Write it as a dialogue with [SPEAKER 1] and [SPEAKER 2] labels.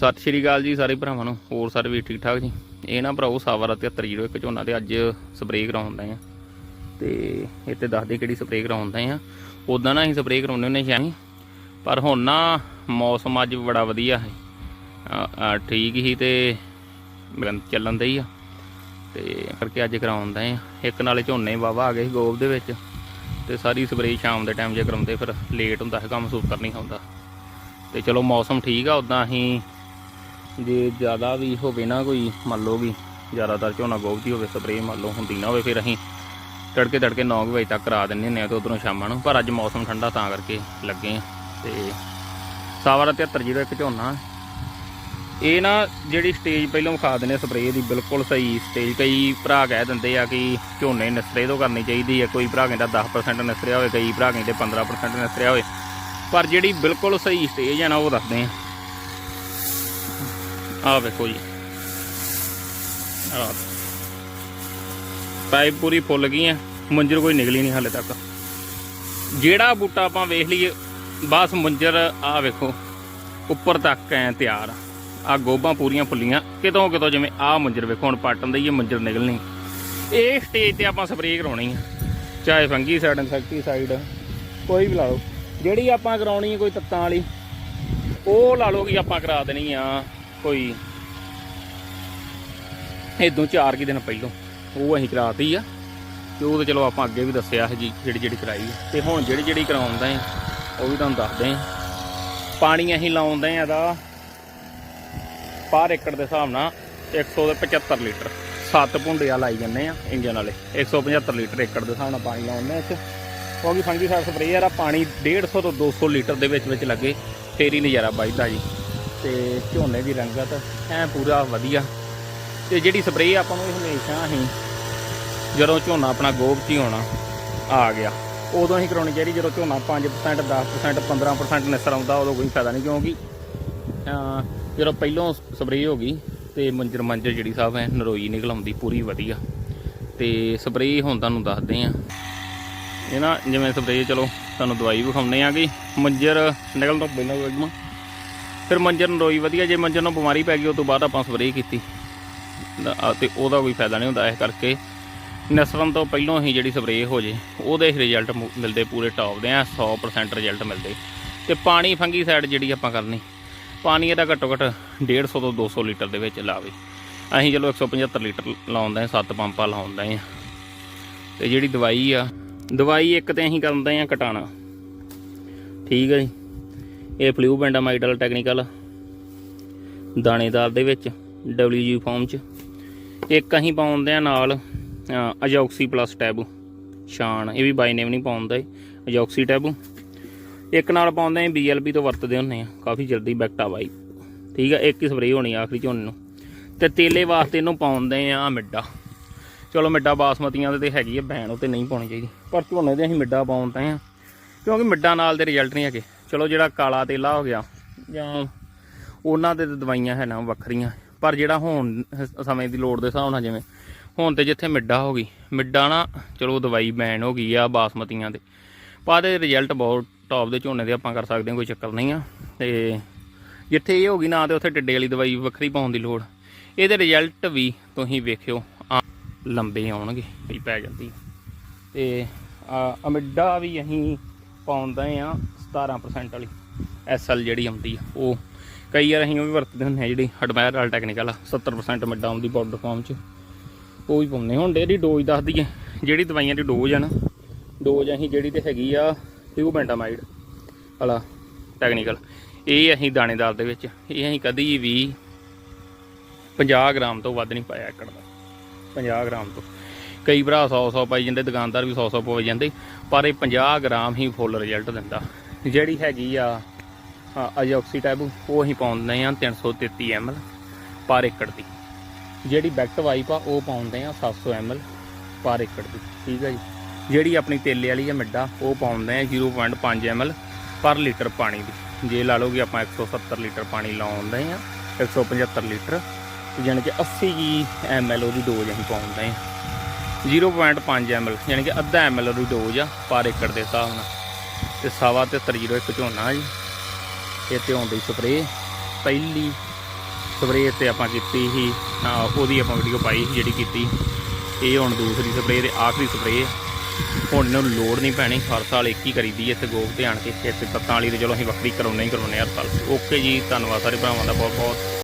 [SPEAKER 1] ਸਤਿ ਸ਼੍ਰੀ ਅਕਾਲ ਜੀ ਸਾਰੇ ਭਰਾਵਾਂ ਨੂੰ, ਹੋਰ ਸਾਰੇ ਵੀ ਠੀਕ ਠਾਕ ਜੀ? ਇਹ ਨਾ ਭਰਾਓ ਸਾਵਰ 7301 ਝੋਨਾ ਤੇ ਅੱਜ ਸਪਰੇਅ ਕਰਾਉਂਦਾ ਆ। ਤੇ ਇੱਥੇ ਦੱਸਦੇ ਕਿਹੜੀ ਸਪਰੇਅ ਕਰਾਉਂਦਾ ਆ। ਉਦਾਂ ਨਾ ਅਸੀਂ ਸਪਰੇਅ ਕਰਾਉਂਦੇ ਹੁੰਦੇ ਸ਼ਾਮੀ ਪਰ ਹੁਣ ਨਾ ਮੌਸਮ ਅੱਜ ਬੜਾ ਵਧੀਆ ਹੈ। ਠੀਕ ਹੀ ਤੇ ਮਿਲਣ ਚੱਲਣ ਦੇ ਹੀ ਆ। ਤੇ ਕਰਕੇ ਅੱਜ ਕਰਾਉਂਦਾ ਆ। ਇੱਕ ਨਾਲੇ ਝੋਨੇ ਵਾਵਾ ਆ ਗਏ ਸੀ ਗੋਬ ਦੇ ਵਿੱਚ। ਤੇ ਸਾਰੀ ਸਪਰੇਅ ਸ਼ਾਮ ਦੇ ਟਾਈਮ ਜੇ ਕਰਾਉਂਦੇ ਫਿਰ ਲੇਟ ਹੁੰਦਾ ਹੈ ਕੰਮ ਸੁਪਰ ਨਹੀਂ ਹੁੰਦਾ। ਤੇ ਚਲੋ ਮੌਸਮ ਠੀਕ ਆ ਉਦਾਂ ਅਸੀਂ ਜੇ ਜ਼ਿਆਦਾ ਵੀ ਹੋਵੇ ਨਾ ਕੋਈ, ਮੰਨ ਲਓ ਵੀ ਜ਼ਿਆਦਾਤਰ ਝੋਨਾ ਗੋਭਤੀ ਹੋਵੇ ਸਪਰੇਅ ਮੰਨ ਲਓ ਹੁੰਦੀ ਨਾ ਹੋਵੇ, ਫਿਰ ਅਸੀਂ ਤੜਕੇ ਤੜਕੇ 9 ਵਜੇ ਤੱਕ ਕਰਾ ਦਿੰਦੇ ਹੁੰਦੇ ਆ ਤੇ ਉਧਰੋਂ ਸ਼ਾਮਾਂ ਨੂੰ। ਪਰ ਅੱਜ ਮੌਸਮ ਠੰਡਾ ਤਾਂ ਕਰਕੇ ਲੱਗੇ ਆ ਤੇ ਸਾਵਰ 7301 ਝੋਨਾ, ਇਹ ਨਾ ਜਿਹੜੀ ਸਟੇਜ ਪਹਿਲਾਂ ਵਿਖਾ ਦਿੰਦੇ ਸਪਰੇਅ ਦੀ, ਬਿਲਕੁਲ ਸਹੀ ਸਟੇਜ ਕਈ ਭਰਾ ਕਹਿ ਦਿੰਦੇ ਆ ਕਿ ਝੋਨੇ ਨਿਸਰੇ ਤੋਂ ਕਰਨੀ ਚਾਹੀਦੀ ਹੈ, ਕੋਈ ਭਰਾ ਕਹਿੰਦਾ 10% ਨਿਸਰਿਆ ਹੋਵੇ, ਕਈ ਭਰਾ ਕਹਿੰਦੇ 15% ਨਿਸਰਿਆ ਹੋਵੇ। ਪਰ ਜਿਹੜੀ ਬਿਲਕੁਲ ਸਹੀ ਸਟੇਜ ਹੈ ਨਾ ਉਹ ਦੱਸਦੇ ਆ ਆ ਵੇਖੋ ਜੀ। ਆ ਪਾਈਪ ਪੂਰੀ ਫੁੱਲ ਗਈ ਹੈ ਮੰਜਰ ਕੋਈ ਨਿਕਲੀ ਨਹੀਂ ਹਾਲੇ ਤੱਕ। ਜਿਹੜਾ ਬੂਟਾ ਆਪਾਂ ਵੇਖ ਲਈਏ, ਬਸ ਮੰਜਰ ਆ ਵੇਖੋ, ਉੱਪਰ ਤੱਕ ਐ ਤਿਆਰ। ਆ ਗੋਭਾਂ ਪੂਰੀਆਂ ਫੁੱਲੀਆਂ, ਕਿਤੋਂ ਕਿਤੋਂ ਜਿਵੇਂ ਆ ਮੰਜਰ ਵੇਖੋ, ਹੁਣ ਪਾਟਣ ਦੀ ਇਹ ਮੰਜਰ ਨਿਕਲਣੀ। ਇਹ ਸਟੇਜ ਤੇ ਆਪਾਂ ਸਪਰੇਅ ਕਰਾਉਣੀ ਹੈ ਚਾਹੇ ਫੰਗੀ ਸਾਈਡ ਇਨਸੈਕਟੀਸਾਈਡ ਕੋਈ ਵੀ ਲਾ ਲਓ। ਜਿਹੜੀ ਆਪਾਂ ਕਰਾਉਣੀ ਹੈ ਕੋਈ ਤੱਤਾਂ ਵਾਲੀ, ਉਹ ਲਾ ਲਓ ਕਿ ਆਪਾਂ ਕਰਾ ਦੇਣੀ ਆ। ਕੋਈ ਇਦੋਂ ਚਾਰ ਕੀ ਦਿਨ ਪਹਿਲੋਂ। ਉਹ ਅਸੀਂ ਕਰਾਤੀ ਆ। ਤੇ ਉਹ ਤਾਂ ਚਲੋ ਆਪਾਂ ਅੱਗੇ ਵੀ ਦੱਸਿਆ ਹੈ ਜੀ ਜਿਹੜੀ ਜਿਹੜੀ ਕਰਾਈ ਆ। ਤੇ ਹੁਣ ਜਿਹੜੀ ਜਿਹੜੀ ਕਰਾਉਂਦਾ ਹੈ ਉਹ ਵੀ ਤੁਹਾਨੂੰ ਦੱਸਦੇ ਆ। ਪਾਣੀ ਅਸੀਂ ਲਾਉਂਦੇ ਆ ਇਹਦਾ ਪਰ ਏਕੜ ਦੇ ਹਿਸਾਬ ਨਾਲ 175 ਲੀਟਰ। ਸੱਤ ਪੁੰਡਿਆ ਲਾਈ ਜੰਨੇ ਆ ਇੰਜਨ ਵਾਲੇ। 175 ਲੀਟਰ ਏਕੜ ਦੇ ਹਿਸਾਬ ਨਾਲ ਪਾਣੀ ਲਾਉਂਦੇ ਆ ਇੱਥੇ। ਕਿਉਂਕਿ ਫੰਗੀ ਸਾਈਡ ਸਪਰੇਅ ਆ ਪਾਣੀ 150 ਤੋਂ 200 ਲੀਟਰ ਦੇ ਵਿੱਚ ਵਿੱਚ ਲੱਗੇ। ਫੇਰ ਹੀ ਨਜ਼ਾਰਾ ਵੱਜਦਾ ਜੀ। ਤੇ ਝੋਨੇ ਦੀ ਰੰਗਤ ਐ ਪੂਰਾ ਵਧੀਆ। ਤੇ ਜਿਹੜੀ ਸਪਰੇਅ ਆਪਾਂ ਨੂੰ ਹਮੇਸ਼ਾ ਹੀ ਜਦੋਂ ਝੋਨਾ ਆਪਣਾ ਗੋਭਤੀ ਹੋਣਾ ਆ ਗਿਆ। ਉਦੋਂ ਹੀ ਕਰਾਉਣੀ ਚਾਹੀਦੀ ਜਦੋਂ ਝੋਨਾ 5% 10% 15% ਨਿਸਰ ਆਉਂਦਾ ਉਦੋਂ ਕੋਈ ਫਾਇਦਾ ਨਹੀਂ ਕਿਉਂਕਿ ਅਹ, ਜਦੋਂ ਪਹਿਲੋਂ ਸਪਰੇਅ ਹੋ ਗਈ ਤੇ ਮੰਜਰ ਮੰਜਰ ਜਿਹੜੀ ਸਾਹਿਬ ਹੈ ਨਰੋਈ ਨਿਕਲ ਆਉਂਦੀ ਪੂਰੀ ਵਧੀਆ। ਤੇ ਸਪਰੇਅ ਹੁਣ ਤੁਹਾਨੂੰ ਦੱਸਦੇ ਆ। ਇਹ ਨਾ ਜਿਵੇਂ ਸਪਰੇਅ ਚਲੋ ਤੁਹਾਨੂੰ ਦਵਾਈ ਵਿਖਾਉਂਦੇ ਆ ਕਿ ਮੰਜਰ ਨਿਕਲਣ ਤੋਂ ਪਹਿਲਾਂ ਫਿਰ ਮੰਜਰ ਨੂੰ ਰੋਈ ਵਧੀਆ, ਜੇ ਮੰਜਰ ਨੂੰ ਬਿਮਾਰੀ ਪੈ ਗਈ ਉਸ ਤੋਂ ਬਾਅਦ ਆਪਾਂ ਸਪਰੇਅ ਕੀਤੀ। ਦਾ- ਤੇ ਉਹਦਾ ਕੋਈ ਫਾਇਦਾ ਨਹੀਂ ਹੁੰਦਾ ਇਸ ਕਰਕੇ। ਨਸਰਨ ਤੋਂ ਪਹਿਲਾਂ ਹੀ ਜਿਹੜੀ ਸਪਰੇਅ ਹੋ ਜੇ, ਉਹਦੇ ਹੀ ਰਿਜ਼ਲਟ ਮਿਲਦੇ ਪੂਰੇ ਟੌਪ ਦੇ ਆ 100% ਰਿਜ਼ਲਟ ਮਿਲਦੇ। ਤੇ ਪਾਣੀ ਫੰਗੀ ਸਾਈਡ ਜਿਹੜੀ ਆਪਾਂ ਕਰਨੀ, ਪਾਣੀ ਇਹਦਾ ਘੱਟੋ ਘੱਟ 150 ਤੋਂ 200 ਲੀਟਰ ਦੇ ਵਿੱਚ ਲਾਵੇ। ਅਸੀਂ ਚਲੋ 175 ਲੀਟਰ ਲਾਉਂਦੇ ਆ ਸੱਤ ਪੰਪਾਂ ਲਾਉਂਦੇ ਆ ਤੇ ਜਿਹੜੀ ਦਵਾਈ ਆ, ਦਵਾਈ ਇੱਕ ਤੇ ਅਸੀਂ ਕਰਦੇ ਆ ਕਟਾਣਾ ਠੀਕ ਹੈ ਜੀ? ਇਹ ਫਲੂ ਬੈਂਡਾਮਾਈਡਲ ਟੈਕਨੀਕਲ ਦਾਣੇਦਾਰ ਦੇ ਵਿੱਚ WG ਫਾਰਮ ਚ। ਇੱਕ ਅਸੀਂ ਪਾਉਂਦੇ ਆ ਨਾਲ ਅਜੌਕਸੀ ਪਲੱਸ ਟੈਬੂ ਸ਼ਾਨ ਇਹ ਵੀ ਬਾਈ ਨੇਮ ਨਹੀਂ ਪਾਉਂਦਾ ਅਜੌਕਸੀ ਟੈਬੂ ਇੱਕ ਨਾਲ ਪਾਉਂਦੇ ਆ BLB ਤੋਂ ਵਰਤਦੇ ਹੁੰਨੇ ਆ, ਕਾਫੀ ਜਲਦੀ ਬੈਕਟਾ ਬਾਈ। ਠੀਕ ਆ, ਇੱਕ ਹੀ ਸਪਰੇਅ ਹੋਣੀ ਆਖਰੀ ਝੋਨੇ ਨੂੰ। ਤੇ ਤੇਲੇ ਵਾਸਤੇ ਇਹਨੂੰ ਪਾਉਂਦੇ ਆ ਮਿੱਡਾ। ਚਲੋ ਮਿੱਡਾ ਬਾਸਮਤੀਆਂ ਦੇ ਤੇ ਹੈਗੀ ਆ, ਬੈਣ ਉਹ ਤੇ ਨਹੀਂ ਪਾਉਣੀ ਚਾਹੀਦੀ। ਪਰ ਝੋਨੇ ਦੇ ਅਸੀਂ ਮਿੱਡਾ ਪਾਉਂਦੇ ਆ, ਕਿਉਂਕਿ ਮਿੱਡਾ ਨਾਲ ਦੇ ਰਿਜ਼ਲਟ ਨਹੀਂ ਹੈਗੇ। ਚਲੋ ਜਿਹੜਾ ਕਾਲਾ ਤੇਲਾ ਹੋ ਗਿਆ, ਜਾਂ ਉਹਨਾਂ 'ਤੇ ਦਵਾਈਆਂ ਹੈ ਨਾ, ਵੱਖਰੀਆਂ। ਪਰ ਜਿਹੜਾ ਹੁਣ ਸਮੇਂ ਦੀ ਲੋੜ ਦੇ ਹਿਸਾਬ ਨਾਲ ਜਿਵੇਂ, ਹੁਣ ਤੇ ਜਿੱਥੇ ਮਿੱਡਾ ਹੋ ਗਈ, ਮਿੱਡਾ ਨਾ ਚਲੋ ਦਵਾਈ ਬੈਨ ਹੋ ਗਈ ਆ ਬਾਸਮਤੀਆਂ 'ਤੇ। ਪਰ ਇਹਦੇ ਰਿਜ਼ਲਟ ਬਹੁਤ ਟੌਪ ਦੇ ਝੋਨੇ ਦੇ ਆਪਾਂ ਕਰ ਸਕਦੇ ਹਾਂ, ਕੋਈ ਚੱਕਰ ਨਹੀਂ ਆ। ਤੇ ਜਿੱਥੇ ਇਹ ਹੋ ਗਈ ਨਾ, ਤੇ ਉੱਥੇ ਟਿੱਡੇ ਵਾਲੀ ਦਵਾਈ ਵੱਖਰੀ ਪਾਉਣ ਦੀ ਲੋੜ। ਇਹਦੇ ਰਿਜ਼ਲਟ ਵੀ ਤੁਸੀਂ ਵੇਖਿਓ, ਆ ਲੰਬੇ ਆਉਣਗੇ, ਵੀ ਪੈ ਜਾਂਦੀ। ਤੇ ਆ ਅਮਿੱਡਾ ਵੀ ਅਸੀਂ ਪਾਉਂਦੇ ਆ 17% ਵਾਲੀ ਐਸਐਲ ਜਿਹੜੀ ਆਉਂਦੀ ਆ, ਉਹ। ਕਈ ਵਾਰ ਅਸੀਂ ਉਹ ਵੀ ਵਰਤਦੇ ਹੁੰਦੇ ਆ ਜਿਹੜੀ ਹਡਮੈਰ ਵਾਲ ਟੈਕਨੀਕਲ ਆ 70% ਮਿੱਡਾ ਆਉਂਦੀ ਪਾਊਡਰ ਫਾਰਮ ਚ। ਉਹ ਵੀ ਪਾਉਂਦੇ ਹੁਣ ਇਹਦੀ ਡੋਜ਼ ਦੱਸ ਦਈਏ, ਜਿਹੜੀ ਦਵਾਈਆਂ ਦੀ ਡੋਜ਼ ਆ ਨਾ ਡੋਜ਼ ਅਸੀਂ ਜਿਹੜੀ ਤੇ ਹੈਗੀ ਆ ਟਿਊਬੈਂਟਾਮਾਈਡ ਵਾਲਾ ਟੈਕਨੀਕਲ ਇਹ ਅਸੀਂ ਦਾਣੇਦਾਰ ਦੇ ਵਿੱਚ, ਇਹ ਅਸੀਂ ਕਦੀ ਵੀ 50 ਗ੍ਰਾਮ ਤੋਂ ਵੱਧ ਨਹੀਂ ਪਾਇਆ ਏਕੜ ਦਾ 50 ਗ੍ਰਾਮ ਤੋਂ। ਕਈ ਭਰਾ 100 100 ਪਾਈ ਜਾਂਦੇ, ਦੁਕਾਨਦਾਰ ਵੀ 100 100 ਪਵਾਈ ਜਾਂਦੇ, ਪਰ ਇਹ 50 ਗ੍ਰਾਮ ਹੀ ਫੁੱਲ ਰਿਜ਼ਲਟ ਦਿੰਦਾ। ਜਿਹੜੀ ਹੈਗੀ ਆ ਅਜੋਕਸੀ ਟੈਬ ਉਹ ਅਸੀਂ ਪਾਉਂਦੇ ਆ 333 ml ਪਰ ਏਕੜ ਦੀ। ਜਿਹੜੀ ਬੈਕਟ ਵਾਈਪ ਆ, ਉਹ ਪਾਉਂਦੇ ਆ 700 ml ਪਰ ਏਕੜ ਦੀ, ਠੀਕ ਹੈ ਜੀ? ਜਿਹੜੀ ਆਪਣੀ ਤੇਲੇ ਵਾਲੀ ਆ ਮਿੱਡਾ, ਉਹ ਪਾਉਂਦੇ ਆ 0.5 ml ਪਰ ਲੀਟਰ ਪਾਣੀ ਦੀ। ਜੇ ਲਾ ਲਓ ਕਿ ਆਪਾਂ 170 ਲੀਟਰ ਪਾਣੀ ਲਾਉਂਦੇ ਆ 175 ਲੀਟਰ ਤੇ ਜਾਣੀ ਕਿ 80 ml ਉਹਦੀ ਡੋਜ਼ ਅਸੀਂ ਪਾਉਂਦੇ ਆ 0.5 ml ਯਾਨੀ ਕਿ ਅੱਧਾ ml ਦੀ ਡੋਜ਼ ਆ ਪਰ ਏਕੜ ਦੇ ਹਿਸਾਬ ਨਾਲ। ਤੇ ਸਵਾ ਤੇ 301 ਝੋਨਾ ਜੀ, ਇਹ ਤੇ ਆਉਂਦੀ ਸਪਰੇ ਪਹਿਲੀ ਸਪਰੇਅ ਤੇ ਆਪਾਂ ਕੀਤੀ ਸੀ ਅਹ ਉਹਦੀ ਆਪਾਂ ਵੀਡੀਓ ਪਾਈ ਸੀ ਜਿਹੜੀ ਕੀਤੀ। ਇਹ ਹੁਣ ਦੂਸਰੀ ਸਪਰੇਅ ਤੇ ਆਖਰੀ ਸਪਰੇਅ। ਹੁਣ ਇਹਨਾਂ ਨੂੰ ਲੋੜ ਨਹੀਂ ਪੈਣੀ, ਹਰ ਸਾਲ ਇੱਕ ਹੀ ਕਰੀਦੀ ਹੈ ਇੱਥੇ ਗੋਬ ਤੇ ਆਣ ਕੇ। ਇੱਥੇ ਤੱਤਾਂ ਵਾਲੀ ਤੇ ਚਲੋ ਅਸੀਂ ਵੱਖਰੀ ਕਰਾਉਣੇ ਹੀ ਕਰਾਉਣੇ ਹਰ ਸਾਲ। ਓਕੇ ਜੀ, ਧੰਨਵਾਦ ਸਾਰੇ ਭਰਾਵਾਂ ਦਾ ਬਹੁਤ ਬਹੁਤ